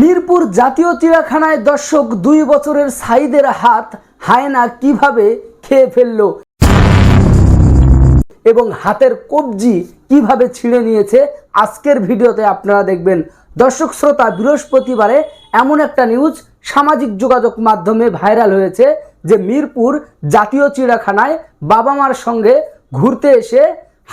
মিরপুর জাতীয় চিড়িয়াখানায় দর্শক দুই বছরের সাইদের হাত হায়না কীভাবে খেয়ে ফেলল? এবং হাতের কবজি কীভাবে ছিঁড়ে নিয়েছে? আজকের ভিডিওতে আপনারা দেখবেন, দর্শক শ্রোতা, বৃহস্পতিবারে এমন একটা নিউজ সামাজিক যোগাযোগ মাধ্যমে ভাইরাল হয়েছে যে মিরপুর জাতীয় চিড়িয়াখানায় বাবা মার সঙ্গে ঘুরতে এসে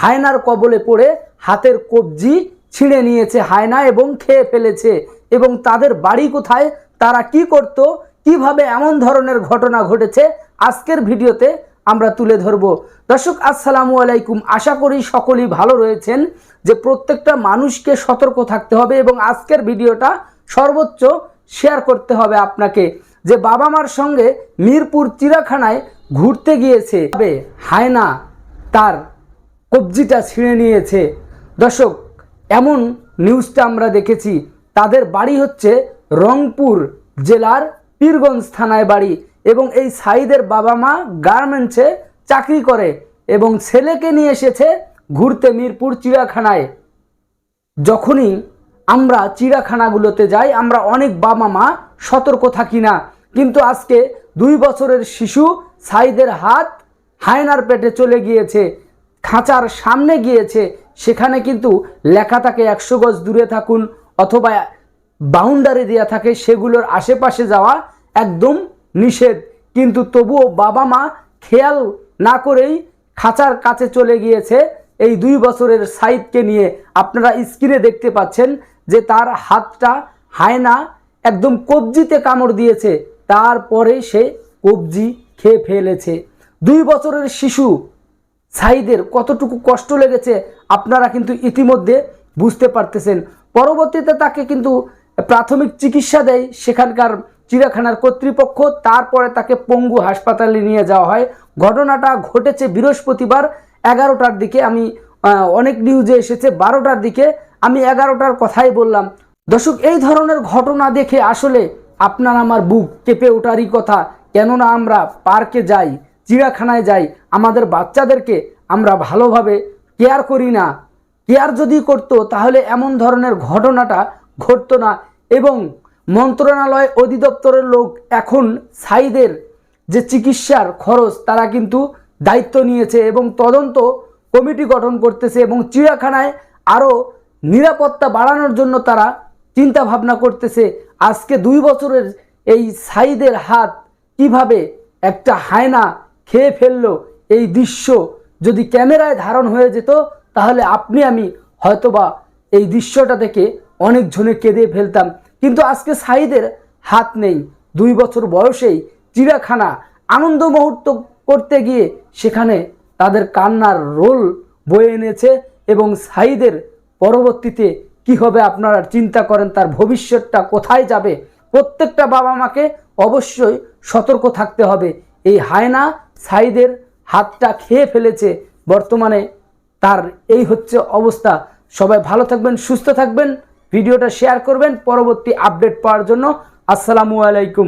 হায়নার কবলে পড়ে হাতের কবজি ছিঁড়ে নিয়েছে হায়না এবং খেয়ে ফেলেছে। এবং তাদের বাড়ি কোথায়, তারা কি করত, কীভাবে এমন ধরনের ঘটনা ঘটেছে, আজকের ভিডিওতে আমরা তুলে ধরব। দর্শক, আসসালামু আলাইকুম। আশা করি সকলেই ভালো রয়েছেন, যে প্রত্যেকটা মানুষকে সতর্ক থাকতে হবে এবং আজকের ভিডিওটা সর্বোচ্চ শেয়ার করতে হবে আপনাকে, যে বাবা মার সঙ্গে মিরপুর চিড়াখানায় ঘুরতে গিয়েছে। তবে হায়না তার কবজিটা ছিঁড়ে নিয়েছে। দর্শক, এমন নিউজটা আমরা দেখেছি তাদের বাড়ি হচ্ছে রংপুর জেলার পীরগঞ্জ থানায় বাড়ি এবং এই সাইদের বাবা মা গার্মেন্টসে চাকরি করে এবং ছেলেকে নিয়ে এসেছে ঘুরতে মিরপুর চিড়িয়াখানায়। যখনই আমরা চিড়িয়াখানাগুলোতে যাই, আমরা অনেক বাবা মা সতর্ক থাকি না। কিন্তু আজকে দুই বছরের শিশু সাইদের হাত হায়নার পেটে চলে গিয়েছে, খাঁচার সামনে গিয়েছে। সেখানে কিন্তু লেখা থাকে, একশো গজ দূরে থাকুন অথবা বাউন্ডারি দেওয়া থাকে, সেগুলোর আশেপাশে যাওয়া একদম নিষেধ। কিন্তু তবুও বাবা মা খেয়াল না করেই খাঁচার কাছে চলে গিয়েছে এই দুই বছরের সাইদকে নিয়ে। আপনারা স্ক্রিনে দেখতে পাচ্ছেন যে তার হাতটা হায়না একদম কবজিতে কামড় দিয়েছে। তারপরে সে কবজি খেয়ে ফেলেছে। দুই বছরের শিশু সাইদের কতটুকু কষ্ট লেগেছে, আপনারা কিন্তু ইতিমধ্যে বুঝতে পারতেছেন। পরবর্তীতে তাকে কিন্তু প্রাথমিক চিকিৎসা দেয় সেখানকার চিড়িয়াখানার কর্তৃপক্ষ। তারপরে তাকে পঙ্গু হাসপাতালে নিয়ে যাওয়া হয়। ঘটনাটা ঘটেছে বৃহস্পতিবার এগারোটার দিকে। আমি অনেক নিউজে এসেছে বারোটার দিকে। আমি এগারোটার কথাই বললাম। দর্শক, এই ধরনের ঘটনা দেখে আসলে আপনার আমার বুক কেঁপে ওঠারই কথা। কেননা আমরা পার্কে যাই, চিড়িয়াখানায় যাই, আমাদের বাচ্চাদেরকে আমরা ভালোভাবে কেয়ার করি না। কেয়ার যদি করতো, তাহলে এমন ধরনের ঘটনাটা ঘটতো না এবং মন্ত্রণালয় অধিদপ্তরের লোক এখন সাইদের যে চিকিৎসার খরচ, তারা কিন্তু দায়িত্ব নিয়েছে এবং তদন্ত কমিটি গঠন করতেছে এবং চিড়িয়াখানায় আরও নিরাপত্তা বাড়ানোর জন্য তারা চিন্তা ভাবনা করতেছে। আজকে দুই বছরের এই সাইদের হাত কীভাবে একটা হায়না খেয়ে ফেলল, এই দৃশ্য যদি ক্যামেরায় ধারণ হয়ে যেত তাহলে আপনি, আমি হয়তোবা এই দৃশ্যটা দেখে অনেক জনে কেঁদে ফেলতাম। কিন্তু আজকে সাইদের হাত নেই। দুই বছর বয়সেই চিড়িয়াখানা আনন্দ মুহূর্ত করতে গিয়ে সেখানে তাদের কান্নার রোল বয়ে এনেছে এবং সাইদের পরবর্তীতে কি হবে আপনারা চিন্তা করেন, তার ভবিষ্যৎটা কোথায় যাবে? প্রত্যেকটা বাবা মাকে অবশ্যই সতর্ক থাকতে হবে। এই হায়না সাইদের হাতটা খেয়ে ফেলেছে বর্তমানে তার এই হচ্ছে অবস্থা। সবাই ভালো থাকবেন, সুস্থ থাকবেন। ভিডিওটা শেয়ার করবেন। পরবর্তী আপডেট পাওয়ার জন্য আসসালামু আলাইকুম।